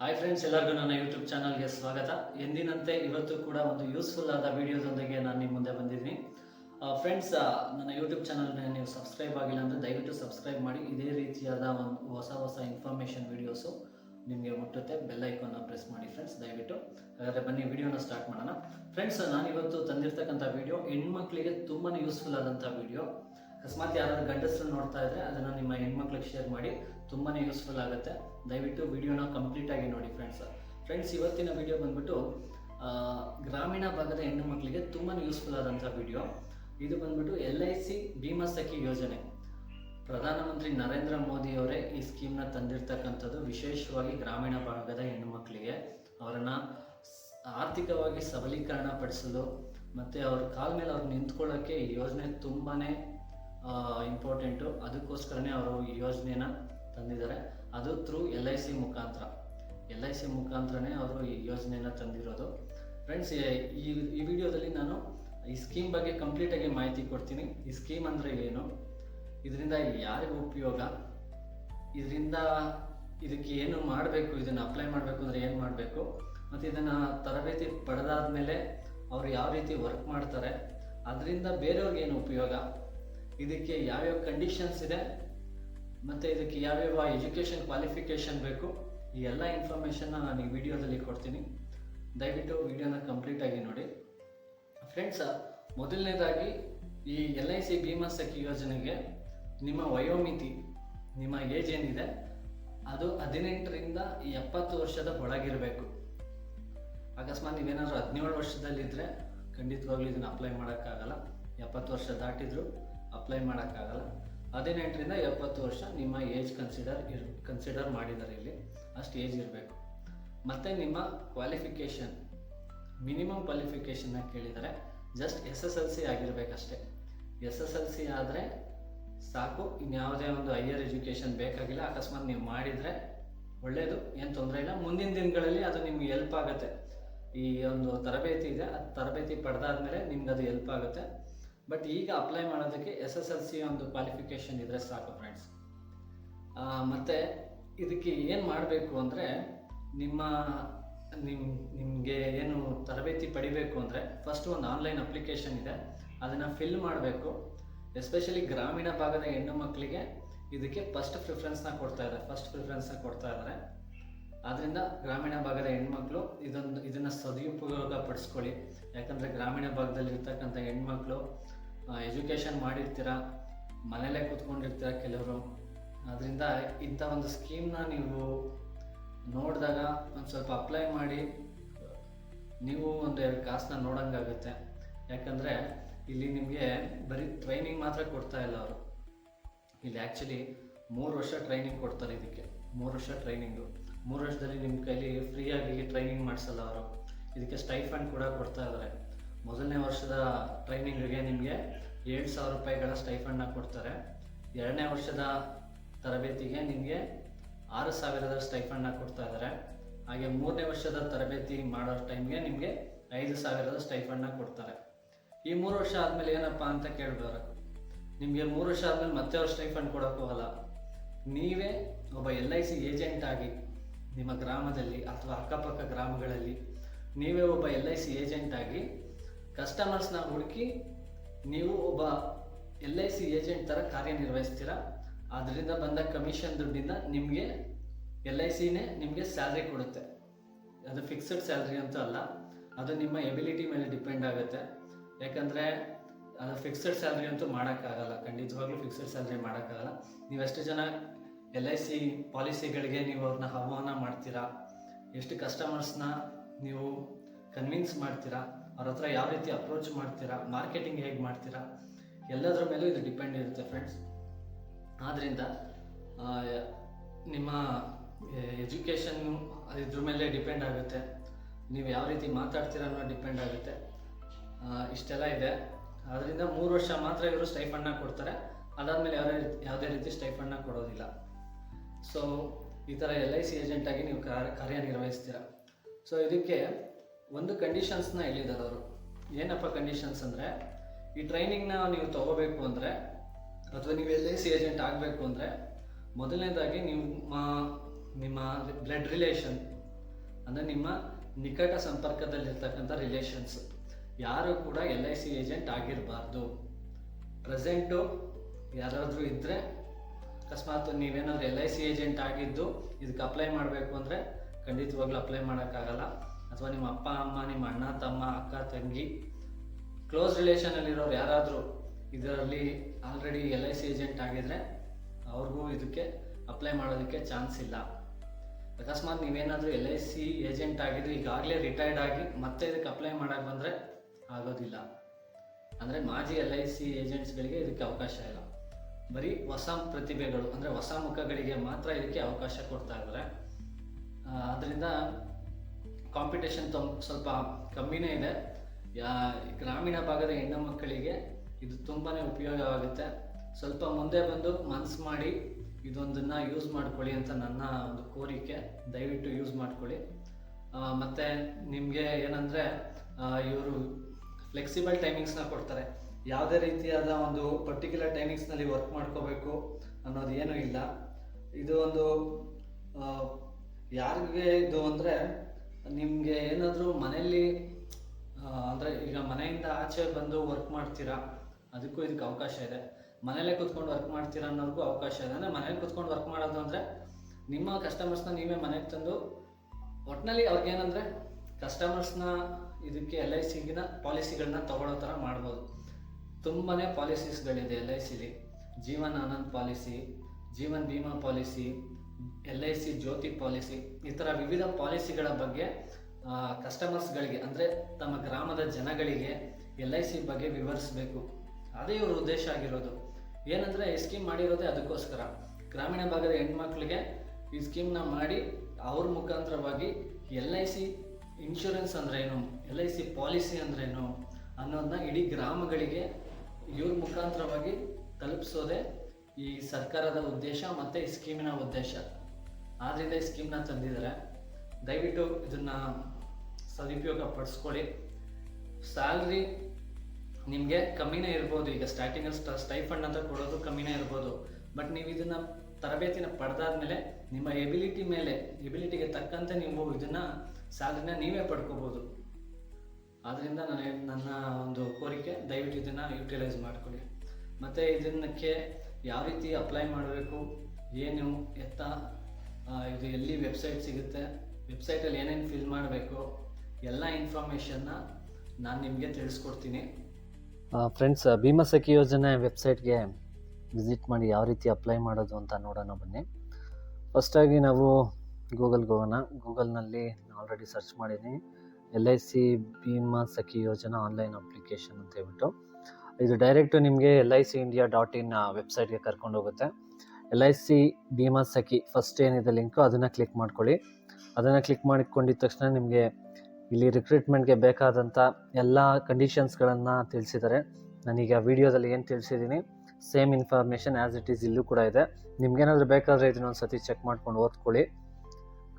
Hi friends ಎಲ್ಲರಿಗೂ ನನ್ನ YouTube ಚಾನಲ್ಗೆ ಸ್ವಾಗತ. ಎಂದಿನಂತೆ ಇವತ್ತು ಕೂಡ ಒಂದು ಯೂಸ್ಫುಲ್ ಆದ ವಿಡಿಯೋದೊಂದಿಗೆ ನಾನು ನಿಮ್ಮ ಮುಂದೆ ಬಂದಿದ್ದೀನಿ. ಫ್ರೆಂಡ್ಸ್ ನನ್ನ ಯೂಟ್ಯೂಬ್ ಚಾನಲ್ನ ನೀವು ಸಬ್ಸ್ಕ್ರೈಬ್ ಆಗಿಲ್ಲ ಅಂದರೆ ದಯವಿಟ್ಟು ಸಬ್ಸ್ಕ್ರೈಬ್ ಮಾಡಿ. ಇದೇ ರೀತಿಯಾದ ಒಂದು ಹೊಸ ಹೊಸ ಇನ್ಫಾರ್ಮೇಷನ್ ವೀಡಿಯೋಸು ನಿಮಗೆ ಮುಟ್ಟುತ್ತೆ. ಬೆಲ್ ಐಕಾನ್ನ ಪ್ರೆಸ್ ಮಾಡಿ ಫ್ರೆಂಡ್ಸ್ ದಯವಿಟ್ಟು. ಹಾಗಾದರೆ ಬನ್ನಿ ವಿಡಿಯೋನ ಸ್ಟಾರ್ಟ್ ಮಾಡೋಣ. ಫ್ರೆಂಡ್ಸ್ ನಾನಿವತ್ತು ತಂದಿರ್ತಕ್ಕಂಥ ವಿಡಿಯೋ ಹೆಣ್ಮಕ್ಳಿಗೆ ತುಂಬಾ ಯೂಸ್ಫುಲ್ ಆದಂಥ ವಿಡಿಯೋ ಅಕಸ್ಮಾತ್ ಯಾರಾದ್ರೂ ಗಂಡಸರು ನೋಡ್ತಾ ಇದ್ರೆ ಅದನ್ನು ನಿಮ್ಮ ಹೆಣ್ಮಕ್ಳಿಗೆ ಶೇರ್ ಮಾಡಿ. ತುಂಬಾ ಯೂಸ್ಫುಲ್ ಆಗುತ್ತೆ. ದಯವಿಟ್ಟು ವಿಡಿಯೋನ ಕಂಪ್ಲೀಟ್ ಆಗಿ ನೋಡಿ ಫ್ರೆಂಡ್ಸ್ ಫ್ರೆಂಡ್ಸ್ ಇವತ್ತಿನ ವಿಡಿಯೋ ಬಂದ್ಬಿಟ್ಟು ಗ್ರಾಮೀಣ ಭಾಗದ ಹೆಣ್ಣು ಮಕ್ಕಳಿಗೆ ತುಂಬಾ ಯೂಸ್ಫುಲ್ ಆದಂಥ ವಿಡಿಯೋ ಇದು ಬಂದ್ಬಿಟ್ಟು L I C Bima Sakhi ಯೋಜನೆ. ಪ್ರಧಾನಮಂತ್ರಿ ನರೇಂದ್ರ ಮೋದಿ ಅವರೇ ಈ ಸ್ಕೀಮ್ನ ತಂದಿರ್ತಕ್ಕಂಥದ್ದು ವಿಶೇಷವಾಗಿ ಗ್ರಾಮೀಣ ಭಾಗದ ಹೆಣ್ಣು ಮಕ್ಕಳಿಗೆ ಅವರನ್ನು ಆರ್ಥಿಕವಾಗಿ ಸಬಲೀಕರಣ ಪಡಿಸಲು ಮತ್ತು ಅವ್ರ ಕಾಲ ಮೇಲೆ ಅವ್ರು ನಿಂತ್ಕೊಳ್ಳೋಕ್ಕೆ ಈ ಯೋಜನೆ ತುಂಬಾ ಇಂಪಾರ್ಟೆಂಟು ಅದಕ್ಕೋಸ್ಕರನೇ ಅವರು ಈ ಯೋಜನೆನ ತಂದಿದ್ದಾರೆ. ಅದು ಥ್ರೂ ಎಲ್ ಐ ಸಿ ಮುಖಾಂತರ. ಎಲ್ ಐ ಸಿ ಮುಖಾಂತರನೇ ಅವರು ಈ ಯೋಜನೆಯನ್ನು ತಂದಿರೋದು. ಫ್ರೆಂಡ್ಸ್ ಈ ಈ ವಿಡಿಯೋದಲ್ಲಿ ನಾನು ಈ ಸ್ಕೀಮ್ ಬಗ್ಗೆ ಕಂಪ್ಲೀಟಾಗಿ ಮಾಹಿತಿ ಕೊಡ್ತೀನಿ. ಈ ಸ್ಕೀಮ್ ಅಂದರೆ ಏನು? ಇದರಿಂದ ಯಾರಿಗೂ ಉಪಯೋಗ? ಇದರಿಂದ ಇದಕ್ಕೆ ಏನು ಮಾಡಬೇಕು? ಇದನ್ನು ಅಪ್ಲೈ ಮಾಡಬೇಕು ಅಂದರೆ ಏನು ಮಾಡಬೇಕು? ಮತ್ತು ಇದನ್ನು ತರಬೇತಿ ಪಡೆದಾದ್ಮೇಲೆ ಅವರು ಯಾವ ರೀತಿ ವರ್ಕ್ ಮಾಡ್ತಾರೆ? ಅದರಿಂದ ಬೇರೆಯವ್ರಿಗೆ ಏನು ಉಪಯೋಗ? ಇದಕ್ಕೆ ಯಾವ್ಯಾವ ಕಂಡೀಷನ್ಸ್ ಇದೆ? ಮತ್ತು ಇದಕ್ಕೆ ಯಾವ್ಯಾವ ಎಜುಕೇಷನ್ ಕ್ವಾಲಿಫಿಕೇಷನ್ ಬೇಕು, ಈ ಎಲ್ಲ ಇನ್ಫಾರ್ಮೇಷನ್ನ ನಾನು ಈ ವಿಡಿಯೋದಲ್ಲಿ ಕೊಡ್ತೀನಿ. ದಯವಿಟ್ಟು ವಿಡಿಯೋನ ಕಂಪ್ಲೀಟಾಗಿ ನೋಡಿ. ಫ್ರೆಂಡ್ಸ್ ಮೊದಲನೇದಾಗಿ ಈ L I C Bima Sakhi ಯೋಜನೆಗೆ ನಿಮ್ಮ ವಯೋಮಿತಿ, ನಿಮ್ಮ ಏಜ್ ಏನಿದೆ, ಅದು ಹದಿನೆಂಟರಿಂದ ಎಪ್ಪತ್ತು ವರ್ಷದ ಒಳಗಿರಬೇಕು. ಅಕಸ್ಮಾತ್ ನೀವೇನಾದರೂ ಹದಿನೇಳು ವರ್ಷದಲ್ಲಿದ್ದರೆ ಖಂಡಿತವಾಗ್ಲೂ ಇದನ್ನು ಅಪ್ಲೈ ಮಾಡೋಕ್ಕಾಗಲ್ಲ. ಎಪ್ಪತ್ತು ವರ್ಷ ದಾಟಿದ್ರು ಅಪ್ಲೈ ಮಾಡೋಕ್ಕಾಗಲ್ಲ. ಹದಿನೆಂಟರಿಂದ ಎಪ್ಪತ್ತು ವರ್ಷ ನಿಮ್ಮ ಏಜ್ ಕನ್ಸಿಡರ್ ಇರ್ ಕನ್ಸಿಡರ್ ಮಾಡಿದ್ದಾರೆ ಇಲ್ಲಿ. ಅಷ್ಟು ಏಜ್ ಇರಬೇಕು. ಮತ್ತು ನಿಮ್ಮ ಕ್ವಾಲಿಫಿಕೇಷನ್ ಮಿನಿಮಮ್ ಕ್ವಾಲಿಫಿಕೇಷನ್ನ ಕೇಳಿದರೆ just S S L C ಆಗಿರಬೇಕಷ್ಟೇ. S S L C ಆದರೆ ಸಾಕು ಇನ್ಯಾವುದೇ ಒಂದು ಹೈಯರ್ ಎಜುಕೇಷನ್ ಬೇಕಾಗಿಲ್ಲ, ಅಕಸ್ಮಾತ್ ನೀವು ಮಾಡಿದರೆ ಒಳ್ಳೆಯದು ಏನು ತೊಂದರೆ ಇಲ್ಲ. ಮುಂದಿನ ದಿನಗಳಲ್ಲಿ ಅದು ನಿಮ್ಗೆ ಹೆಲ್ಪ್ ಆಗುತ್ತೆ. ಈ ಒಂದು ತರಬೇತಿ ಇದೆ ಆ ತರಬೇತಿ ಪಡೆದಾದ್ಮೇಲೆ ನಿಮ್ಗೆ ಅದು ಹೆಲ್ಪ್ ಆಗುತ್ತೆ. ಬಟ್ ಈಗ ಅಪ್ಲೈ ಮಾಡೋದಕ್ಕೆ ಎಸ್ ಎಸ್ ಎಲ್ ಸಿ ಒಂದು ಕ್ವಾಲಿಫಿಕೇಷನ್ ಇದ್ರೆ ಸಾಕು ಫ್ರೆಂಡ್ಸ್ ಮತ್ತು ಇದಕ್ಕೆ ಏನು ಮಾಡಬೇಕು ಅಂದರೆ ನಿಮ್ಮ, ನಿಮ್, ನಿಮಗೆ ಏನು ತರಬೇತಿ ಪಡಿಬೇಕು ಅಂದರೆ ಫಸ್ಟ್ ಒಂದು ಆನ್ಲೈನ್ ಅಪ್ಲಿಕೇಶನ್ ಇದೆ. ಅದನ್ನು ಫಿಲ್ ಮಾಡಬೇಕು. ಎಸ್ಪೆಷಲಿ ಗ್ರಾಮೀಣ ಭಾಗದ ಹೆಣ್ಣು ಮಕ್ಕಳಿಗೆ ಇದಕ್ಕೆ ಫಸ್ಟ್ ಪ್ರಿಫರೆನ್ಸ್ನ ಕೊಡ್ತಾ ಇದ್ದಾರೆ ಫಸ್ಟ್ ಪ್ರಿಫರೆನ್ಸ್ನ ಕೊಡ್ತಾ ಇದ್ದಾರೆ ಆದ್ದರಿಂದ ಗ್ರಾಮೀಣ ಭಾಗದ ಹೆಣ್ಮಕ್ಳು ಇದೊಂದು, ಇದನ್ನು ಸದುಪಯೋಗ ಪಡಿಸ್ಕೊಳ್ಳಿ. ಯಾಕಂದರೆ ಗ್ರಾಮೀಣ ಭಾಗದಲ್ಲಿ ಇರ್ತಕ್ಕಂಥ ಹೆಣ್ಮಕ್ಳು ಎಜುಕೇಷನ್ ಮಾಡಿರ್ತೀರ, ಮನೇಲೇ ಕೂತ್ಕೊಂಡಿರ್ತೀರ ಕೆಲವರು. ಅದರಿಂದ ಇಂಥ ಒಂದು ಸ್ಕೀಮ್ನ ನೀವು ನೋಡಿದಾಗ ಒಂದು ಸ್ವಲ್ಪ ಅಪ್ಲೈ ಮಾಡಿ, ನೀವು ಒಂದು ಎರಡು ಕಾಸನ್ನ ನೋಡೋಂಗಾಗುತ್ತೆ ಯಾಕಂದರೆ ಇಲ್ಲಿ ನಿಮಗೆ ಬರೀ ಟ್ರೈನಿಂಗ್ ಮಾತ್ರ ಕೊಡ್ತಾ ಇಲ್ಲ ಅವರು. ಇಲ್ಲಿ ಆ್ಯಕ್ಚುಲಿ ಮೂರು ವರ್ಷ ಟ್ರೈನಿಂಗ್ ಕೊಡ್ತಾರೆ ಇದಕ್ಕೆ. ಮೂರು ವರ್ಷ ಟ್ರೈನಿಂಗು ಮೂರು ವರ್ಷದಲ್ಲಿ ನಿಮ್ಮ ಕೈಲಿ ಫ್ರೀಯಾಗಿ ಟ್ರೈನಿಂಗ್ ಮಾಡಿಸಲ್ಲ ಅವರು. ಇದಕ್ಕೆ ಸ್ಟೈಫಂಡ್ ಕೂಡ ಕೊಡ್ತಾ ಇದ್ದಾರೆ ಮೊದಲನೇ ವರ್ಷದ ಟ್ರೈನಿಂಗಿಗೆ ನಿಮಗೆ ಏಳು ಸಾವಿರ ರೂಪಾಯಿಗಳ ಸ್ಟೈಫಂಡ್ನ ಕೊಡ್ತಾರೆ. ಎರಡನೇ ವರ್ಷದ ತರಬೇತಿಗೆ ನಿಮಗೆ ಆರು ಸಾವಿರದ ಸ್ಟೈಫಂಡ್ನ ಕೊಡ್ತಾ ಇದ್ದಾರೆ ಹಾಗೆ ಮೂರನೇ ವರ್ಷದ ತರಬೇತಿ ಮಾಡೋ ಟೈಮ್ಗೆ ನಿಮಗೆ ಐದು ಸಾವಿರದ ಸ್ಟೈಫಂಡ್ನ ಕೊಡ್ತಾರೆ. ಈ ಮೂರು ವರ್ಷ ಆದಮೇಲೆ ಏನಪ್ಪ ಅಂತ ಕೇಳಿದವರು ನಿಮಗೆ ಮೂರು ವರ್ಷ ಆದಮೇಲೆ ಮತ್ತೆ ಅವ್ರು ಸ್ಟೈಫಂಡ್ ಕೊಡೋಕೆ ಹೋಗಲ್ಲ ನೀವೇ ಒಬ್ಬ ಎಲ್ ಐ ಸಿ ಏಜೆಂಟ್ ಆಗಿ ನಿಮ್ಮ ಗ್ರಾಮದಲ್ಲಿ ಅಥವಾ ಅಕ್ಕಪಕ್ಕ ಗ್ರಾಮಗಳಲ್ಲಿ ನೀವೇ ಒಬ್ಬ ಎಲ್ ಐ ಸಿ ಏಜೆಂಟ್ ಆಗಿ ಕಸ್ಟಮರ್ಸ್ನ ಹುಡುಕಿ ನೀವು ಒಬ್ಬ ಎಲ್ ಐ ಸಿ ಏಜೆಂಟ್ ಥರ ಕಾರ್ಯನಿರ್ವಹಿಸ್ತೀರ? ಅದರಿಂದ ಬಂದ ಕಮಿಷನ್ ದುಡ್ಡಿಂದ ನಿಮಗೆ ಎಲ್ ಐ ಸಿನೇ ನಿಮಗೆ ಸ್ಯಾಲ್ರಿ ಕೊಡುತ್ತೆ. ಅದು ಫಿಕ್ಸಡ್ ಸ್ಯಾಲ್ರಿ ಅಂತ ಅಲ್ಲ, ಅದು ನಿಮ್ಮ ಎಬಿಲಿಟಿ ಮೇಲೆ ಡಿಪೆಂಡ್ ಆಗುತ್ತೆ. ಯಾಕಂದರೆ ಅದು ಫಿಕ್ಸಡ್ ಸ್ಯಾಲ್ರಿ ಅಂತೂ ಮಾಡೋಕ್ಕಾಗಲ್ಲ. ಖಂಡಿತವಾಗ್ಲೂ ಫಿಕ್ಸಡ್ ಸ್ಯಾಲ್ರಿ ಮಾಡೋಕ್ಕಾಗಲ್ಲ. ನೀವೆಷ್ಟು ಜನ ಎಲ್ ಐ ಸಿ ಪಾಲಿಸಿಗಳಿಗೆ ನೀವು ಅವ್ರನ್ನ ಆಹ್ವಾನ ಮಾಡ್ತೀರಾ? ಎಷ್ಟು ಕಸ್ಟಮರ್ಸ್ನ ನೀವು ಕನ್ವಿನ್ಸ್ ಮಾಡ್ತೀರಾ? ಅವ್ರ ಹತ್ರ ಯಾವ ರೀತಿ ಅಪ್ರೋಚ್ ಮಾಡ್ತೀರಾ ಮಾರ್ಕೆಟಿಂಗ್ ಹೇಗೆ ಮಾಡ್ತೀರಾ, ಎಲ್ಲದರ ಮೇಲೂ ಇದು ಡಿಪೆಂಡ್ ಇರುತ್ತೆ ಫ್ರೆಂಡ್ಸ್ ಆದ್ದರಿಂದ ನಿಮ್ಮ ಎಜುಕೇಷನ್ನು ಇದ್ರ ಮೇಲೆ ಡಿಪೆಂಡ್ ಆಗುತ್ತೆ. ನೀವು ಯಾವ ರೀತಿ ಮಾತಾಡ್ತೀರಾ ಅನ್ನೋ ಡಿಪೆಂಡ್ ಆಗುತ್ತೆ. ಇಷ್ಟೆಲ್ಲ ಇದೆ. ಅದರಿಂದ ಮೂರು ವರ್ಷ ಮಾತ್ರ ಇವರು ಸ್ಟೈಫಂಡ್ನ ಕೊಡ್ತಾರೆ. ಅದಾದಮೇಲೆ ಯಾವುದೇ ರೀತಿ ಯಾವುದೇ ರೀತಿ ಸ್ಟೈಫಂಡ್ನ ಕೊಡೋದಿಲ್ಲ. ಸೊ ಈ ಥರ ಎಲ್ ಐ ಸಿ ಏಜೆಂಟಾಗಿ ನೀವು ಕಾರ್ಯ, ಕಾರ್ಯನಿರ್ವಹಿಸ್ತೀರ. ಸೊ ಇದಕ್ಕೆ ಒಂದು ಕಂಡೀಷನ್ಸ್ನ ಹೇಳಿದ್ದಾರೆ ಅವರು? ಏನಪ್ಪ ಕಂಡೀಷನ್ಸ್ ಅಂದರೆ, ಈ ಟ್ರೈನಿಂಗ್ನ ನೀವು ತಗೋಬೇಕು ಅಂದರೆ, ಅಥವಾ ನೀವು ಎಲ್ ಐ ಸಿ ಏಜೆಂಟ್ ಆಗಬೇಕು ಅಂದರೆ, ಮೊದಲನೇದಾಗಿ ನಿಮ್ಮ ನಿಮ್ಮ ಬ್ಲಡ್ ರಿಲೇಷನ್ ಅಂದರೆ ನಿಮ್ಮ ನಿಕಟ ಸಂಪರ್ಕದಲ್ಲಿರ್ತಕ್ಕಂಥ ರಿಲೇಷನ್ಸ್ ಯಾರು ಕೂಡ ಎಲ್ ಐ ಸಿ ಏಜೆಂಟ್ ಆಗಿರಬಾರ್ದು. ಪ್ರೆಸೆಂಟು ಯಾರಾದರೂ ಇದ್ದರೆ ಅಕಸ್ಮಾತ್ ನೀವೇನಾದರೂ ಎಲ್ ಐ ಸಿ ಏಜೆಂಟ್ ಆಗಿದ್ದು, ಇದಕ್ಕೆ ಅಪ್ಲೈ ಮಾಡಬೇಕು ಅಂದರೆ, ಖಂಡಿತವಾಗ್ಲೂ ಅಪ್ಲೈ ಮಾಡೋಕ್ಕಾಗಲ್ಲ. ಅಥವಾ ನಿಮ್ಮ ಅಪ್ಪ, ಅಮ್ಮ, ನಿಮ್ಮ ಅಣ್ಣ, ತಮ್ಮ, ಅಕ್ಕ, ತಂಗಿ ಕ್ಲೋಸ್ ರಿಲೇಷನಲ್ಲಿರೋರು ಯಾರಾದರೂ ಇದರಲ್ಲಿ already L I C agent ಆಗಿದ್ರೆ ಅವ್ರಿಗೂ ಇದಕ್ಕೆ ಅಪ್ಲೈ ಮಾಡೋದಕ್ಕೆ ಚಾನ್ಸ್ ಇಲ್ಲ. ಅಕಸ್ಮಾತ್ ನೀವೇನಾದರೂ ಎಲ್ ಐ ಸಿ ಏಜೆಂಟ್ ಆಗಿದ್ದು ಈಗಾಗಲೇ ರಿಟೈರ್ಡ್ ಆಗಿ ಮತ್ತೆ ಇದಕ್ಕೆ ಅಪ್ಲೈ ಮಾಡೋಕ್ಕೆ ಬಂದರೆ ಆಗೋದಿಲ್ಲ. ಅಂದರೆ ಮಾಜಿ ಎಲ್ ಐ ಸಿ ಏಜೆಂಟ್ಸ್ಗಳಿಗೆ ಇದಕ್ಕೆ ಅವಕಾಶ ಇಲ್ಲ. ಬರೀ ಹೊಸ ಪ್ರತಿಭೆಗಳು, ಅಂದರೆ ಹೊಸ ಮುಖಗಳಿಗೆ ಮಾತ್ರ ಇದಕ್ಕೆ ಅವಕಾಶ ಕೊಡ್ತಾ ಇದ್ದಾರೆ. ಅದರಿಂದ ಕಾಂಪಿಟೇಷನ್ ತುಂಬ ಸ್ವಲ್ಪ ಕಮ್ಮಿನೇ ಇದೆ. ಯಾ, ಗ್ರಾಮೀಣ ಭಾಗದ ಹೆಣ್ಣು ಮಕ್ಕಳಿಗೆ ಇದು ತುಂಬಾ ಉಪಯೋಗವಾಗುತ್ತೆ ಸ್ವಲ್ಪ ಮುಂದೆ ಬಂದು ಮನಸ್ಸು ಮಾಡಿ ಇದೊಂದನ್ನು ಯೂಸ್ ಮಾಡ್ಕೊಳ್ಳಿ ಅಂತ ನನ್ನ ಒಂದು ಕೋರಿಕೆ. ದಯವಿಟ್ಟು ಯೂಸ್ ಮಾಡ್ಕೊಳ್ಳಿ. ಮತ್ತು ನಿಮಗೆ ಏನಂದರೆ ಇವರು ಫ್ಲೆಕ್ಸಿಬಲ್ ಟೈಮಿಂಗ್ಸ್ನ ಕೊಡ್ತಾರೆ. ಯಾವುದೇ ರೀತಿಯಾದ ಒಂದು ಪರ್ಟಿಕ್ಯುಲರ್ ಟೈಮಿಂಗ್ಸ್ನಲ್ಲಿ ವರ್ಕ್ ಮಾಡ್ಕೋಬೇಕು ಅನ್ನೋದು ಏನೂ ಇಲ್ಲ. ಇದು ಒಂದು ಯಾರಿಗೆ ಇದು ಅಂದರೆ ನಿಮಗೆ ಏನಾದರೂ ಮನೆಯಲ್ಲಿ ಅಂದರೆ ಈಗ ಮನೆಯಿಂದ ಆಚೆ ಬಂದು ವರ್ಕ್ ಮಾಡ್ತೀರಾ? ಅದಕ್ಕೂ ಇದಕ್ಕೆ ಅವಕಾಶ ಇದೆ. ಮನೇಲೇ ಕೂತ್ಕೊಂಡು ವರ್ಕ್ ಮಾಡ್ತೀರಾ ಅನ್ನೋದಕ್ಕೂ ಅವಕಾಶ ಇದೆ. ಅಂದರೆ ಮನೇಲಿ ಕೂತ್ಕೊಂಡು ವರ್ಕ್ ಮಾಡೋದು ಅಂದರೆ ನಿಮ್ಮ ಕಸ್ಟಮರ್ಸ್ನ ನೀವೇ ಮನೆಗೆ ತಂದು ಒಟ್ಟಿನಲ್ಲಿ ಅವ್ರಿಗೇನಂದರೆ ಕಸ್ಟಮರ್ಸ್ನ ಇದಕ್ಕೆ ಎಲ್ ಐ ಸಿಗಿನ ಪಾಲಿಸಿಗಳನ್ನ ತಗೊಳ್ಳೋ ಥರ ಮಾಡ್ಬೋದು. ತುಂಬಾ ಪಾಲಿಸೀಸ್ಗಳಿದೆ L I ಸಿಲಿ Jeevan Anand policy, Jeevan Bima policy L I C Jyoti policy, ಈ ಥರ ವಿವಿಧ ಪಾಲಿಸಿಗಳ ಬಗ್ಗೆ ಕಸ್ಟಮರ್ಸ್ಗಳಿಗೆ ಅಂದರೆ ತಮ್ಮ ಗ್ರಾಮದ ಜನಗಳಿಗೆ ಎಲ್ ಐ ಸಿ ಬಗ್ಗೆ ವಿವರಿಸಬೇಕು. ಅದೇ ಇವ್ರ ಉದ್ದೇಶ ಆಗಿರೋದು. ಏನಂದರೆ ಈ ಸ್ಕೀಮ್ ಮಾಡಿರೋದೇ ಅದಕ್ಕೋಸ್ಕರ. ಗ್ರಾಮೀಣ ಭಾಗದ ಹೆಣ್ಮಕ್ಳಿಗೆ ಈ ಸ್ಕೀಮ್ನ ಮಾಡಿ ಅವ್ರ ಮುಖಾಂತರವಾಗಿ ಎಲ್ ಐ ಸಿ ಇನ್ಶೂರೆನ್ಸ್ ಅಂದ್ರೇನು ಎಲ್ ಐ ಸಿ ಪಾಲಿಸಿ ಅಂದ್ರೇನು ಅನ್ನೋದನ್ನ ಇಡೀ ಗ್ರಾಮಗಳಿಗೆ ಇವ್ರ ಮುಖಾಂತರವಾಗಿ ತಲುಪಿಸೋದೇ ಈ ಸರ್ಕಾರದ ಉದ್ದೇಶ ಮತ್ತು ಈ ಸ್ಕೀಮಿನ ಉದ್ದೇಶ. ಆದ್ದರಿಂದ ಈ ಸ್ಕೀಮ್ನ ತಂದಿದ್ದಾರೆ. ದಯವಿಟ್ಟು ಇದನ್ನು ಸದುಪಯೋಗ ಪಡಿಸ್ಕೊಳ್ಳಿ. ಸ್ಯಾಲ್ರಿ ನಿಮಗೆ ಕಮ್ಮಿನೇ ಇರ್ಬೋದು. ಈಗ ಸ್ಟಾರ್ಟಿಂಗಲ್ಲಿ ಸ್ಟ, ಸ್ಟೈಫಂಡ್ ಅಂತ ಕೊಡೋದು ಕಮ್ಮಿನೇ ಇರ್ಬೋದು. ಬಟ್ ನೀವು ಇದನ್ನು ತರಬೇತಿನ ಪಡೆದಾದ್ಮೇಲೆ ನಿಮ್ಮ ಎಬಿಲಿಟಿ ಮೇಲೆ, ಎಬಿಲಿಟಿಗೆ ತಕ್ಕಂತೆ ನೀವು ಇದನ್ನು ಸ್ಯಾಲ್ರಿನ ನೀವೇ ಪಡ್ಕೋಬೋದು. ಆದ್ದರಿಂದ ನನಗೆ, ನನ್ನ ಒಂದು ಕೋರಿಕೆ ದಯವಿಟ್ಟು ಇದನ್ನು ಯುಟಿಲೈಸ್ ಮಾಡ್ಕೊಳ್ಳಿ. ಮತ್ತು ಇದನ್ನಕ್ಕೆ ಯಾವ ರೀತಿ ಅಪ್ಲೈ ಮಾಡಬೇಕು, ಏನು, ಎತ್ತ ಇದು ಎಲ್ಲಿ ವೆಬ್ಸೈಟ್ ಸಿಗುತ್ತೆ ವೆಬ್ಸೈಟಲ್ಲಿ ಏನೇನು ಫಿಲ್ ಮಾಡಬೇಕು, ಎಲ್ಲ ಇನ್ಫಾರ್ಮೇಷನ್ನ ನಾನು ನಿಮಗೆ ತಿಳಿಸ್ಕೊಡ್ತೀನಿ. ಫ್ರೆಂಡ್ಸ್ ಭೀಮಸಖಿ ಯೋಜನೆ ವೆಬ್ಸೈಟ್ಗೆ ವಿಸಿಟ್ ಮಾಡಿ ಯಾವ ರೀತಿ ಅಪ್ಲೈ ಮಾಡೋದು ಅಂತ ನೋಡೋಣ ಬನ್ನಿ. ಫಸ್ಟಾಗಿ ನಾವು ಗೂಗಲ್ಗೆ ಹೋಗೋಣ. ಗೂಗಲ್ನಲ್ಲಿ ಆಲ್ರೆಡಿ ಸರ್ಚ್ ಮಾಡಿದ್ದೀನಿ. L I C Bima Sakhi Yojana online application ಅಂತ ಹೇಳ್ಬಿಟ್ಟು. ಇದು ಡೈರೆಕ್ಟು ನಿಮಗೆ L I C India dot in ವೆಬ್ಸೈಟ್ಗೆ ಕರ್ಕೊಂಡು ಹೋಗುತ್ತೆ. L I C Bima Sakhi first ಏನಿದೆ ಲಿಂಕು ಅದನ್ನು ಕ್ಲಿಕ್ ಮಾಡ್ಕೊಳ್ಳಿ. ಅದನ್ನು ಕ್ಲಿಕ್ ಮಾಡಿಕೊಂಡಿದ ತಕ್ಷಣ ನಿಮಗೆ ಇಲ್ಲಿ ರಿಕ್ರೂಟ್ಮೆಂಟ್ಗೆ ಬೇಕಾದಂಥ ಎಲ್ಲ ಕಂಡೀಷನ್ಸ್ಗಳನ್ನು ತಿಳಿಸಿದ್ದಾರೆ. ನಾನೀಗ ವಿಡಿಯೋದಲ್ಲಿ ಏನು ತಿಳಿಸಿದ್ದೀನಿ? Same information as it is ಇಲ್ಲೂ ಕೂಡ ಇದೆ. ನಿಮ್ಗೇನಾದರೂ ಬೇಕಾದರೆ ಇದನ್ನೊಂದು ಸತಿ ಚೆಕ್ ಮಾಡ್ಕೊಂಡು ಓದ್ಕೊಳ್ಳಿ.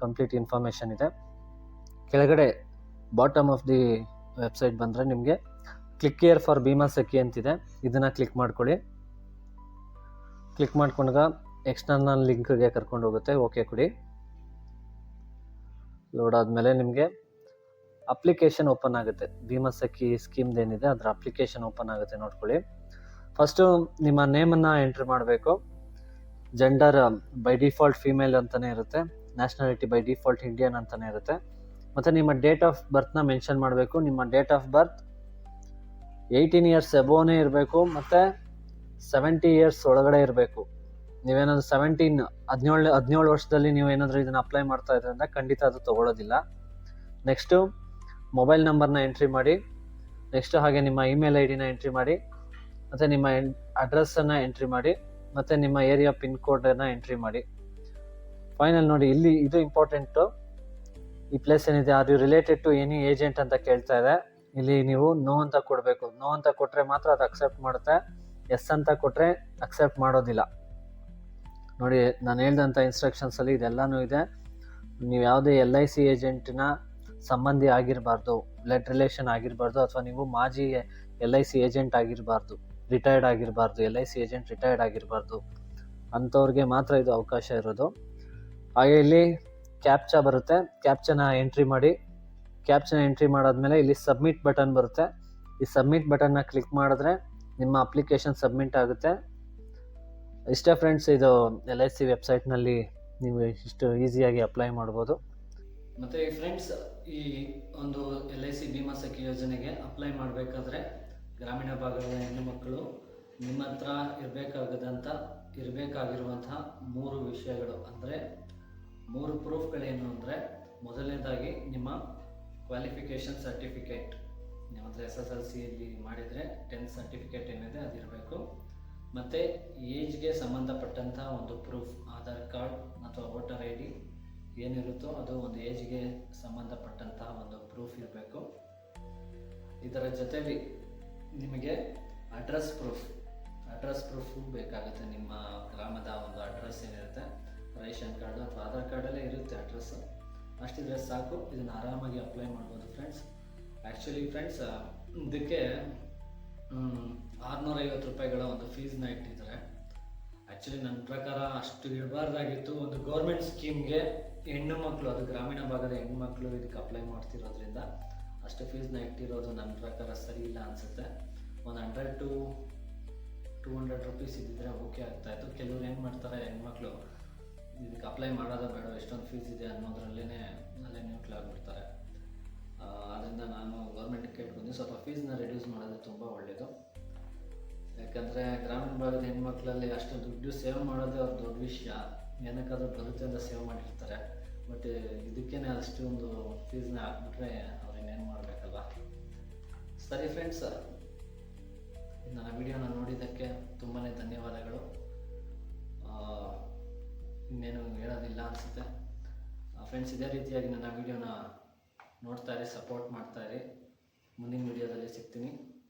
ಕಂಪ್ಲೀಟ್ ಇನ್ಫಾರ್ಮೇಷನ್ ಇದೆ. ಕೆಳಗಡೆ ಬಾಟಮ್ ಆಫ್ ದಿ ವೆಬ್ಸೈಟ್ ಬಂದರೆ ನಿಮಗೆ click care for Bima Sakhi ಅಂತಿದೆ. ಇದನ್ನು ಕ್ಲಿಕ್ ಮಾಡ್ಕೊಳ್ಳಿ. ಕ್ಲಿಕ್ ಮಾಡ್ಕೊಂಡಾಗ ಎಕ್ಸ್ಟರ್ನಲ್ ಲಿಂಕ್ಗೆ ಕರ್ಕೊಂಡು ಹೋಗುತ್ತೆ. ಓಕೆ ಕೊಡಿ. ಲೋಡ್ ಆದಮೇಲೆ ನಿಮಗೆ ಅಪ್ಲಿಕೇಶನ್ ಓಪನ್ ಆಗುತ್ತೆ. ಭೀಮಾ ಸಖಿ ಸ್ಕೀಮ್ದು ಏನಿದೆ, ಅದರ ಅಪ್ಲಿಕೇಶನ್ ಓಪನ್ ಆಗುತ್ತೆ ನೋಡ್ಕೊಳ್ಳಿ. ಫಸ್ಟು ನಿಮ್ಮ ನೇಮನ್ನು ಎಂಟ್ರಿ ಮಾಡಬೇಕು. ಜೆಂಡರ್ ಬೈ ಡಿಫಾಲ್ಟ್ ಫೀಮೇಲ್ ಅಂತಲೇ ಇರುತ್ತೆ. ನ್ಯಾಷನಾಲಿಟಿ ಬೈ ಡಿಫಾಲ್ಟ್ ಇಂಡಿಯನ್ ಅಂತಲೇ ಇರುತ್ತೆ. ಮತ್ತು ನಿಮ್ಮ ಡೇಟ್ ಆಫ್ ಬರ್ತ್ನ ಮೆನ್ಷನ್ ಮಾಡಬೇಕು. ನಿಮ್ಮ date of birth eighteen years ಎಬೋನೇ ಇರಬೇಕು ಮತ್ತು ಸೆವೆಂಟಿ ಇಯರ್ಸ್ ಒಳಗಡೆ ಇರಬೇಕು. ನೀವೇನಾದರೂ ಸೆವೆಂಟೀನ್ ಹದಿನೇಳು ಹದಿನೇಳು ವರ್ಷದಲ್ಲಿ ನೀವು ಏನಾದರೂ ಇದನ್ನು ಅಪ್ಲೈ ಮಾಡ್ತಾ ಇದ್ರೆ ಅಂದರೆ ಖಂಡಿತ ಅದು ತೊಗೊಳೋದಿಲ್ಲ ನೆಕ್ಸ್ಟು ಮೊಬೈಲ್ ನಂಬರ್ನ ಎಂಟ್ರಿ ಮಾಡಿ. ನೆಕ್ಸ್ಟ್ ಹಾಗೆ ನಿಮ್ಮ ಇಮೇಲ್ ಐ ಡಿನ ಎಂಟ್ರಿ ಮಾಡಿ. ಮತ್ತು ನಿಮ್ಮ ಎನ್ ಅಡ್ರೆಸ್ಸನ್ನು ಎಂಟ್ರಿ ಮಾಡಿ. ಮತ್ತು ನಿಮ್ಮ ಏರಿಯಾ ಪಿನ್ ಕೋಡನ್ನು ಎಂಟ್ರಿ ಮಾಡಿ. ಫೈನಲ್ ನೋಡಿ, ಇಲ್ಲಿ ಇದು ಇಂಪಾರ್ಟೆಂಟು ಈ ಪ್ಲೇಸ್ ಏನಿದೆ are you related to any agent ಅಂತ ಕೇಳ್ತಾ ಇದೆ. ಇಲ್ಲಿ ನೀವು ನೋ ಅಂತ ಕೊಡಬೇಕು. ನೋ ಅಂತ ಕೊಟ್ಟರೆ ಮಾತ್ರ ಅದು ಅಕ್ಸೆಪ್ಟ್ ಮಾಡುತ್ತೆ. ಎಸ್ ಅಂತ ಕೊಟ್ಟರೆ ಅಕ್ಸೆಪ್ಟ್ ಮಾಡೋದಿಲ್ಲ. ನೋಡಿ, ನಾನು ಹೇಳ್ದಂಥ ಇನ್ಸ್ಟ್ರಕ್ಷನ್ಸಲ್ಲಿ ಇದೆಲ್ಲನೂ ಇದೆ. ನೀವು ಯಾವುದೇ ಎಲ್ ಐ ಸಿ ಏಜೆಂಟಿನ ಸಂಬಂಧಿ ಆಗಿರಬಾರ್ದು ಬ್ಲಡ್ ರಿಲೇಷನ್ ಆಗಿರಬಾರ್ದು, ಅಥವಾ ನೀವು ಮಾಜಿ ಎಲ್ ಐ ಸಿ ಏಜೆಂಟ್ ಆಗಿರಬಾರ್ದು retired ಆಗಿರಬಾರ್ದು L I C agent retired ಆಗಿರಬಾರ್ದು, ಅಂಥವ್ರಿಗೆ ಮಾತ್ರ ಇದು ಅವಕಾಶ ಇರೋದು. ಹಾಗೆ ಇಲ್ಲಿ ಕ್ಯಾಪ್ಚಾ ಬರುತ್ತೆ. ಕ್ಯಾಪ್ಚನ ಎಂಟ್ರಿ ಮಾಡಿ. ಕ್ಯಾಪ್ಚನ ಎಂಟ್ರಿ ಮಾಡಾದ್ಮೇಲೆ ಇಲ್ಲಿ ಸಬ್ಮಿಟ್ ಬಟನ್ ಬರುತ್ತೆ. ಈ ಸಬ್ಮಿಟ್ ಬಟನ್ನ ಕ್ಲಿಕ್ ಮಾಡಿದ್ರೆ ನಿಮ್ಮ ಅಪ್ಲಿಕೇಶನ್ ಸಬ್ಮಿಟ್ ಆಗುತ್ತೆ. ಇಷ್ಟೇ ಫ್ರೆಂಡ್ಸ್ ಇದು ಎಲ್ ಐ ಸಿ ವೆಬ್ಸೈಟ್ನಲ್ಲಿ ನೀವು ಇಷ್ಟು ಈಸಿಯಾಗಿ ಅಪ್ಲೈ ಮಾಡ್ಬೋದು. ಮತ್ತು ಫ್ರೆಂಡ್ಸ್ ಈ ಒಂದು L I C Bima Sakhi ಯೋಜನೆಗೆ ಅಪ್ಲೈ ಮಾಡಬೇಕಾದ್ರೆ ಗ್ರಾಮೀಣ ಭಾಗದ ಹೆಣ್ಣು ಮಕ್ಕಳು ನಿಮ್ಮ ಹತ್ರ ಇರಬೇಕಾಗದಂಥ ಇರಬೇಕಾಗಿರುವಂತಹ ಮೂರು ವಿಷಯಗಳು. ಅಂದರೆ ಮೂರು ಪ್ರೂಫ್ಗಳೇನು ಅಂದರೆ, ಮೊದಲನೇದಾಗಿ ನಿಮ್ಮ ಕ್ವಾಲಿಫಿಕೇಷನ್ ಸರ್ಟಿಫಿಕೇಟ್ ನಿಮ್ಮ ಎಸ್ ಎಸ್ ಎಲ್ ಸಿಯಲ್ಲಿ ಮಾಡಿದರೆ ಟೆಂತ್ ಸರ್ಟಿಫಿಕೇಟ್ ಏನಿದೆ ಅದಿರಬೇಕು ಮತ್ತು ಏಜ್ಗೆ ಸಂಬಂಧಪಟ್ಟಂಥ ಒಂದು ಪ್ರೂಫ್ ಆಧಾರ್ ಕಾರ್ಡ್ ಅಥವಾ ವೋಟರ್ ಐ ಡಿ ಏನಿರುತ್ತೋ ಅದು ಒಂದು ಏಜ್ಗೆ ಸಂಬಂಧಪಟ್ಟಂತಹ ಒಂದು ಪ್ರೂಫ್ ಇರಬೇಕು. ಇದರ ಜೊತೆಲಿ ನಿಮಗೆ ಅಡ್ರೆಸ್ ಪ್ರೂಫ್ ಅಡ್ರೆಸ್ ಪ್ರೂಫು ಬೇಕಾಗುತ್ತೆ. ನಿಮ್ಮ ಗ್ರಾಮದ ಒಂದು ಅಡ್ರೆಸ್ ಏನಿರುತ್ತೆ? ರೇಷನ್ ಕಾರ್ಡು ಅಥವಾ ಆಧಾರ್ ಕಾರ್ಡಲ್ಲೇ ಇರುತ್ತೆ ಅಡ್ರೆಸ್ ಅಷ್ಟಿದ್ರೆ ಸಾಕು, ಇದನ್ನು ಆರಾಮಾಗಿ ಅಪ್ಲೈ ಮಾಡ್ಬೋದು ಫ್ರೆಂಡ್ಸ್ ಆ್ಯಕ್ಚುಲಿ ಫ್ರೆಂಡ್ಸ್ ಇದಕ್ಕೆ ಆರುನೂರೈವತ್ತು ರೂಪಾಯಿಗಳ ಒಂದು ಫೀಸ್ನ ಇಟ್ಟಿದ್ದಾರೆ. ಆ್ಯಕ್ಚುಲಿ ನನ್ನ ಪ್ರಕಾರ ಅಷ್ಟು ಇರಬಾರ್ದಾಗಿತ್ತು ಒಂದು ಗೌರ್ಮೆಂಟ್ ಸ್ಕೀಮ್ಗೆ ಹೆಣ್ಣು ಮಕ್ಕಳು ಅದು ಗ್ರಾಮೀಣ ಭಾಗದ ಹೆಣ್ಣು ಮಕ್ಕಳು ಇದಕ್ಕೆ ಅಪ್ಲೈ ಮಾಡ್ತಿರೋದ್ರಿಂದ ಅಷ್ಟು ಫೀಸ್ನ ಇಟ್ಟಿರೋದು ನನ್ನ ಪ್ರಕಾರ ಸರಿ ಇಲ್ಲ ಅನಿಸುತ್ತೆ. ಒಂದು hundred to two hundred rupees ಇದ್ದಿದ್ರೆ ಓಕೆ ಆಗ್ತಾಯಿತ್ತು ಕೆಲವ್ರು ಏನು ಮಾಡ್ತಾರೆ ಹೆಣ್ಮಕ್ಳು ಇದಕ್ಕೆ ಅಪ್ಲೈ ಮಾಡೋದ ಬೇಡ, ಎಷ್ಟೊಂದು ಫೀಸ್ ಇದೆ ಅನ್ನೋದ್ರಲ್ಲೇ ಅಲ್ಲೇ ನ್ಯೂಟ್ಲ್ ಆಗಿಬಿಡ್ತಾರೆ. ಆದ್ದರಿಂದ ನಾನು ಗೌರ್ಮೆಂಟ್ಗೆ ಕೇಳ್ಕೊಂಡು ಸ್ವಲ್ಪ ಫೀಸ್ನ ರಿಡ್ಯೂಸ್ ಮಾಡೋದು ತುಂಬ ಒಳ್ಳೆಯದು ಯಾಕಂದರೆ ಗ್ರಾಮೀಣ ಭಾಗದ ಹೆಣ್ಮಕ್ಳಲ್ಲಿ ಅಷ್ಟು ದುಡ್ಡು ಸೇವ್ ಮಾಡೋದೇ ಅವ್ರ ದೊಡ್ಡ ವಿಷಯ. ಏನಕ್ಕಾದ್ರೂ ಬರುತ್ತೆ ಅಂತ ಸೇವ್ ಮಾಡಿರ್ತಾರೆ. ಬಟ್ ಇದಕ್ಕೇನೆ ಅಷ್ಟೊಂದು ಫೀಸ್ನ ಹಾಕ್ಬಿಟ್ರೆ ಅವ್ರು ಇನ್ನೇನು ಮಾಡಬೇಕಲ್ವ? ಸರಿ ಫ್ರೆಂಡ್ಸ್ ನನ್ನ ವಿಡಿಯೋನ ನೋಡಿದ್ದಕ್ಕೆ ತುಂಬಾ ಧನ್ಯವಾದಗಳು. ಇನ್ನೇನು ಹೇಳೋದಿಲ್ಲ ಅನಿಸುತ್ತೆ. ಫ್ರೆಂಡ್ಸ್ ಇದೇ ರೀತಿಯಾಗಿ ನನ್ನ ವಿಡಿಯೋನ ನೋಡ್ತಾ ಇರಿ ಸಪೋರ್ಟ್ ಮಾಡ್ತಾ ಇರಿ ಮುಂದಿನ ವೀಡಿಯೋದಲ್ಲಿ ಸಿಗ್ತೀನಿ.